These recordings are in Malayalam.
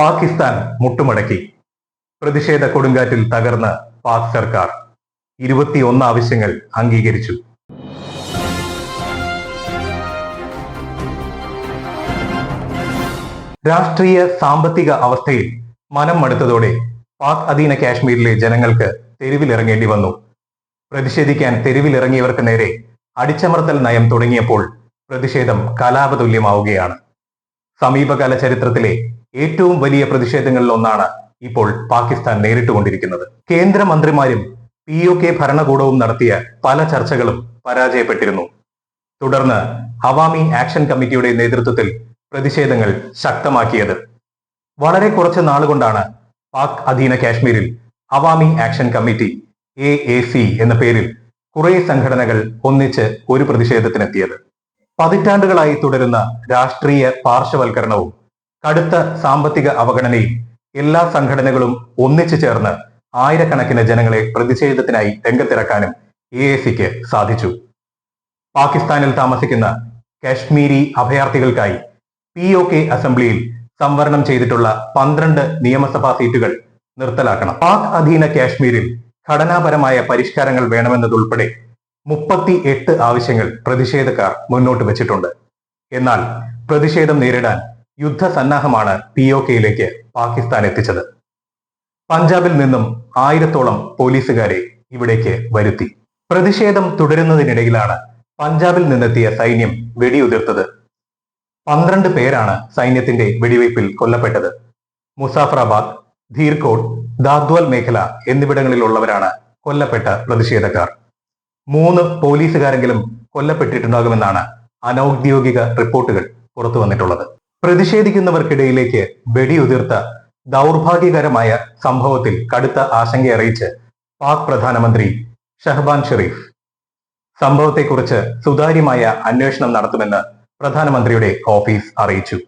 പാകിസ്ഥാൻ മുട്ടുമടക്കി. പ്രതിഷേധ കൊടുങ്കാറ്റിൽ തകർന്ന് പാക് സർക്കാർ. ഇരുപത്തിയൊന്ന് ആവശ്യങ്ങൾ അംഗീകരിച്ചു. രാഷ്ട്രീയ സാമ്പത്തിക അവസ്ഥയിൽ മനം മടുത്തതോടെ പാക് അധീന കാശ്മീരിലെ ജനങ്ങൾക്ക് തെരുവിലിറങ്ങേണ്ടി വന്നു. പ്രതിഷേധിക്കാൻ തെരുവിലിറങ്ങിയവർക്ക് നേരെ അടിച്ചമർത്തൽ നയം തുടങ്ങിയപ്പോൾ പ്രതിഷേധം കലാപതുല്യമാവുകയാണ്. സമീപകാല ചരിത്രത്തിലെ ഏറ്റവും വലിയ പ്രതിഷേധങ്ങളിൽ ഒന്നാണ് ഇപ്പോൾ പാകിസ്ഥാൻ നേരിട്ടുകൊണ്ടിരിക്കുന്നത്. കേന്ദ്രമന്ത്രിമാരും പി ഒ കെ ഭരണകൂടവും നടത്തിയ പല ചർച്ചകളും പരാജയപ്പെട്ടിരുന്നു. തുടർന്ന് ഹവാമി ആക്ഷൻ കമ്മിറ്റിയുടെ നേതൃത്വത്തിൽ പ്രതിഷേധങ്ങൾ ശക്തമാക്കിയത്. വളരെ കുറച്ച് നാളുകൊണ്ടാണ് പാക് അധീന കാശ്മീരിൽ Awami action committee A A C എന്ന പേരിൽ കുറെ സംഘടനകൾ ഒന്നിച്ച് ഒരു പ്രതിഷേധത്തിനെത്തിയത്. പതിറ്റാണ്ടുകളായി തുടരുന്ന രാഷ്ട്രീയ പാർശ്വവൽക്കരണവും കടുത്ത സാമ്പത്തിക അവഗണനയും എല്ലാ സംഘടനകളും ഒന്നിച്ചു ചേർന്ന് ആയിരക്കണക്കിന് ജനങ്ങളെ പ്രതിഷേധത്തിനായി രംഗത്തിറക്കാനും എ എ സിക്ക് സാധിച്ചു. പാകിസ്ഥാനിൽ താമസിക്കുന്ന കാശ്മീരി അഭയാർത്ഥികൾക്കായി പി ഒ കെ അസംബ്ലിയിൽ സംവരണം ചെയ്തിട്ടുള്ള പന്ത്രണ്ട് നിയമസഭാ സീറ്റുകൾ നിർത്തലാക്കണം. പാക് അധീന കാശ്മീരിൽ ഘടനാപരമായ പരിഷ്കാരങ്ങൾ വേണമെന്നതുൾപ്പെടെ മുപ്പത്തി എട്ട് ആവശ്യങ്ങൾ പ്രതിഷേധക്കാർ മുന്നോട്ട് വെച്ചിട്ടുണ്ട്. എന്നാൽ പ്രതിഷേധം നേരിടാൻ യുദ്ധസന്നാഹമാണ് പി ഒ കെയിലേക്ക് പാകിസ്ഥാൻ എത്തിച്ചത് പഞ്ചാബിൽ നിന്നും ആയിരത്തോളം പോലീസുകാരെ ഇവിടേക്ക് വരുത്തി. പ്രതിഷേധം തുടരുന്നതിനിടയിലാണ് പഞ്ചാബിൽ നിന്നെത്തിയ സൈന്യം വെടിയുതിർത്തത്. പന്ത്രണ്ട് പേരാണ് സൈന്യത്തിന്റെ വെടിവയ്പിൽ കൊല്ലപ്പെട്ടത്. മുസാഫറാബാദ് ധീർകോട്ട് ദാദ്വാൽ മേഖല എന്നിവിടങ്ങളിലുള്ളവരാണ് കൊല്ലപ്പെട്ട പ്രതിഷേധക്കാർ. മൂന്ന് പോലീസുകാരെങ്കിലും കൊല്ലപ്പെട്ടിട്ടുണ്ടാകുമെന്നാണ് അനൌദ്യോഗിക റിപ്പോർട്ടുകൾ പുറത്തു വന്നിട്ടുള്ളത് പ്രതിഷേധിക്കുന്നവർക്കിടയിലേക്ക് വെടിയുതിർത്ത ദൗർഭാഗ്യകരമായ സംഭവത്തിൽ കടുത്ത ആശങ്കയറിയിച്ച് പാക് പ്രധാനമന്ത്രി ഷഹബാൻ ഷെറീഫ്. സംഭവത്തെക്കുറിച്ച് സുതാര്യമായ അന്വേഷണം നടത്തുമെന്ന് പ്രധാനമന്ത്രിയുടെ ഓഫീസ് അറിയിച്ചു.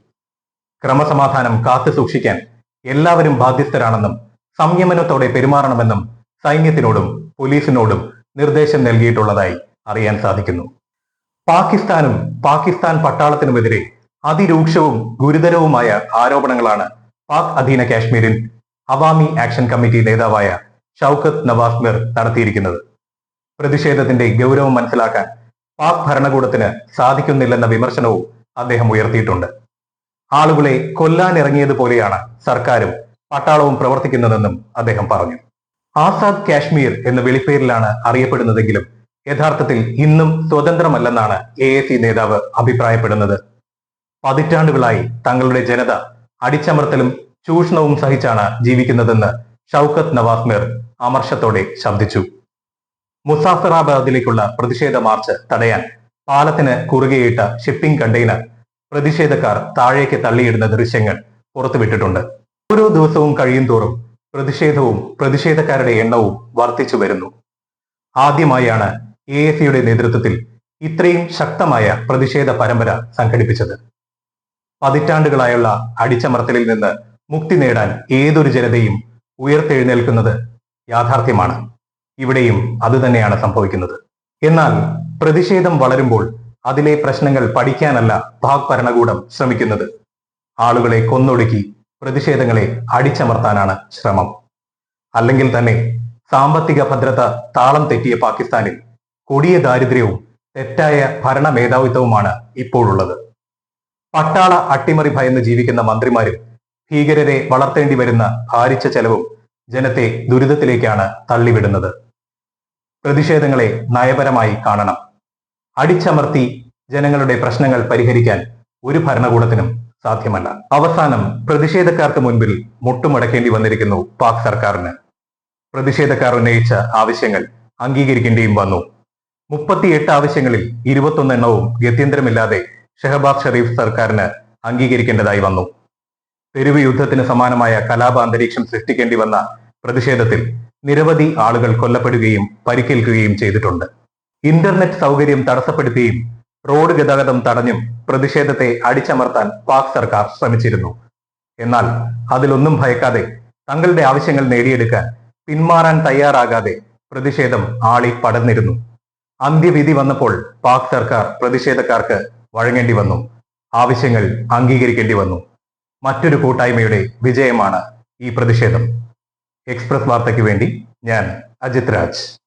ക്രമസമാധാനം കാത്തു സൂക്ഷിക്കാൻ എല്ലാവരും ബാധ്യസ്ഥരാണെന്നും സംയമനത്തോടെ പെരുമാറണമെന്നും സൈന്യത്തിനോടും പോലീസിനോടും നിർദ്ദേശം നൽകിയിട്ടുള്ളതായി അറിയാൻ സാധിക്കുന്നു. പാകിസ്ഥാനും പാകിസ്ഥാൻ പട്ടാളത്തിനുമെതിരെ അതിരൂക്ഷവും ഗുരുതരവുമായ ആരോപണങ്ങളാണ് പാക് അധീന കാശ്മീരിൽ അവാമി ആക്ഷൻ കമ്മിറ്റി നേതാവായ ഷൌക്കത്ത് നവാസ് മിർ നടത്തിയിരിക്കുന്നത്. പ്രതിഷേധത്തിന്റെ ഗൗരവം മനസ്സിലാക്കാൻ പാക് ഭരണകൂടത്തിന് സാധിക്കുന്നില്ലെന്ന വിമർശനവും അദ്ദേഹം ഉയർത്തിയിട്ടുണ്ട്. ആളുകളെ കൊല്ലാനിറങ്ങിയതുപോലെയാണ് സർക്കാരും പട്ടാളവും പ്രവർത്തിക്കുന്നതെന്നും അദ്ദേഹം പറഞ്ഞു. ആസാദ് കാശ്മീർ എന്ന വിളിപ്പേരിലാണ് അറിയപ്പെടുന്നതെങ്കിലും യഥാർത്ഥത്തിൽ ഇന്നും സ്വതന്ത്രമല്ലെന്നാണ് എ നേതാവ് അഭിപ്രായപ്പെടുന്നത്. പതിറ്റാണ്ടുകളായി തങ്ങളുടെ ജനത അടിച്ചമർത്തലും ചൂഷണവും സഹിച്ചാണ് ജീവിക്കുന്നതെന്ന് ഷൗക്കത്ത് നവാസ് മിർ അമർഷത്തോടെ ശബ്ദിച്ചു. മുസാഫറാബാദിലേക്കുള്ള പ്രതിഷേധ മാർച്ച് തടയാൻ പാലത്തിന് കുറുകെയിട്ട ഷിപ്പിംഗ് കണ്ടെയ്നർ പ്രതിഷേധക്കാർ താഴേക്ക് തള്ളിയിടുന്ന ദൃശ്യങ്ങൾ പുറത്തുവിട്ടിട്ടുണ്ട്. ഓരോ ദിവസവും കഴിയും തോറും പ്രതിഷേധവും പ്രതിഷേധക്കാരുടെ എണ്ണവും വർദ്ധിച്ചു വരുന്നു. ആദ്യമായാണ് എ സിയുടെ നേതൃത്വത്തിൽ ഇത്രയും ശക്തമായ പ്രതിഷേധ പരമ്പര സംഘടിപ്പിച്ചത്. പതിറ്റാണ്ടുകളായുള്ള അടിച്ചമർത്തലിൽ നിന്ന് മുക്തി നേടാൻ ഏതൊരു ജനതയും ഉയർത്തെഴുന്നേൽക്കുന്നത് യാഥാർത്ഥ്യമാണ്. ഇവിടെയും അതുതന്നെയാണ് സംഭവിക്കുന്നത്. എന്നാൽ പ്രതിഷേധം വളരുമ്പോൾ അതിലെ പ്രശ്നങ്ങൾ പഠിക്കാനല്ല പാക് ഭരണകൂടം ശ്രമിക്കുന്നത്. ആളുകളെ കൊന്നൊടുക്കി പ്രതിഷേധങ്ങളെ അടിച്ചമർത്താനാണ് ശ്രമം. അല്ലെങ്കിൽ തന്നെ സാമ്പത്തിക ഭദ്രത താളം തെറ്റിയ പാകിസ്ഥാനിൽ കൊടിയ ദാരിദ്ര്യവും തെറ്റായ ഭരണ മേധാവിത്വവുമാണ് ഇപ്പോഴുള്ളത്. പട്ടാള അട്ടിമറി ഭയന്ന് ജീവിക്കുന്ന മന്ത്രിമാരും ഭീകരരെ വളർത്തേണ്ടി വരുന്ന ഭാരിച്ച ചെലവും ജനത്തെ ദുരിതത്തിലേക്കാണ് തള്ളിവിടുന്നത്. പ്രതിഷേധങ്ങളെ നയപരമായി കാണണം. അടിച്ചമർത്തി ജനങ്ങളുടെ പ്രശ്നങ്ങൾ പരിഹരിക്കാൻ ഒരു ഭരണകൂടത്തിനും സാധ്യമല്ല. അവസാനം പ്രതിഷേധക്കാർക്ക് മുൻപിൽ മുട്ടുമടക്കേണ്ടി വന്നിരിക്കുന്നു പാക് സർക്കാരിന്. പ്രതിഷേധക്കാർ ഉന്നയിച്ച ആവശ്യങ്ങൾ അംഗീകരിക്കേണ്ടിയും വന്നു. മുപ്പത്തിയെട്ട് ആവശ്യങ്ങളിൽ ഇരുപത്തൊന്ന് എണ്ണവും ഗത്യന്തരമില്ലാതെ ഷെഹബാസ് ഷെറീഫ് സർക്കാരിന് അംഗീകരിക്കേണ്ടതായി വന്നു. തെരുവ് യുദ്ധത്തിന് സമാനമായ കലാപ അന്തരീക്ഷം സൃഷ്ടിക്കേണ്ടി വന്ന പ്രതിഷേധത്തിൽ നിരവധി ആളുകൾ കൊല്ലപ്പെടുകയും പരിക്കേൽക്കുകയും ചെയ്തിട്ടുണ്ട്. ഇന്റർനെറ്റ് സൗകര്യം തടസ്സപ്പെടുത്തിയും റോഡ് ഗതാഗതം തടഞ്ഞും പ്രതിഷേധത്തെ അടിച്ചമർത്താൻ പാക് സർക്കാർ ശ്രമിച്ചിരുന്നു. എന്നാൽ അതിലൊന്നും ഭയക്കാതെ തങ്ങളുടെ ആവശ്യങ്ങൾ നേടിയെടുക്കാൻ പിന്മാറാൻ തയ്യാറാകാതെ പ്രതിഷേധം ആളി പടർന്നിരുന്നു. അന്ത്യവിധി വന്നപ്പോൾ പാക് സർക്കാർ പ്രതിഷേധക്കാർക്ക് വഴങ്ങേണ്ടി വന്നു. ആവശ്യങ്ങൾ അംഗീകരിക്കേണ്ടി വന്നു. മറ്റൊരു കൂട്ടായ്മയുടെ വിജയമാണ് ഈ പ്രതിഷേധം. എക്സ്പ്രസ് വാർത്തയ്ക്ക് വേണ്ടി ഞാൻ അജിത് രാജ്.